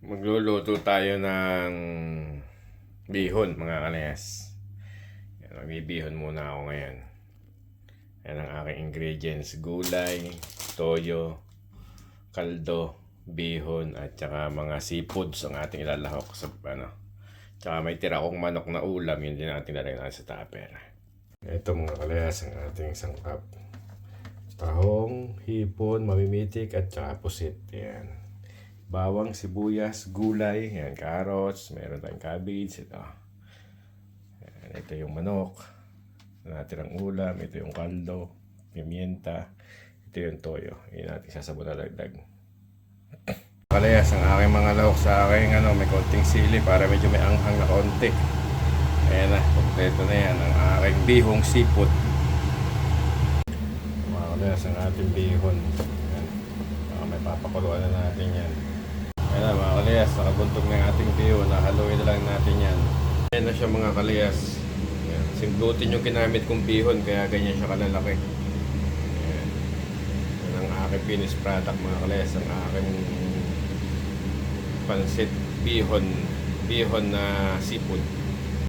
Magluluto tayo ng bihon mga kalayas. Yan, magbibihon muna ako ngayon. Yan ang aking ingredients. Gulay, toyo, kaldo, bihon, at saka mga seafoods ang ating ilalahok sa ano. Tsaka may tira akong manok na ulam, yun din ating lalagyan sa tupper. Ito mga kalayas ang ating sangkap. Tahong, hipon, mamimitik, at saka pusit. Yan bawang, sibuyas, gulay, yan, carrots, meron tayong cabbage, ito. Yan, ito yung manok, natirang ulam, ito yung kaldo, pimienta, ito yung toyo. Yan natin sasabon na dagdag. Kalayas, ang aking mga lahok sa aking ano, may konting sili para medyo may anghang na konti. Ayan na, kompleto na yan, ang aking bihong seafood. Mga kalayas, ang ating bihon. Yan. Ah, may papakuluan na natin yan. Ayan mga kaliyas, nakabuntog na yung ating biyo, nahaluin na lang natin yan. Ayan na siya mga kaliyas. Ayan. Singlutin yung ginamit kong bihon, kaya ganyan siya kalalaki. Ayan. Yan ang aking finished product mga kaliyas, ang aking pansit bihon, bihon na seafood.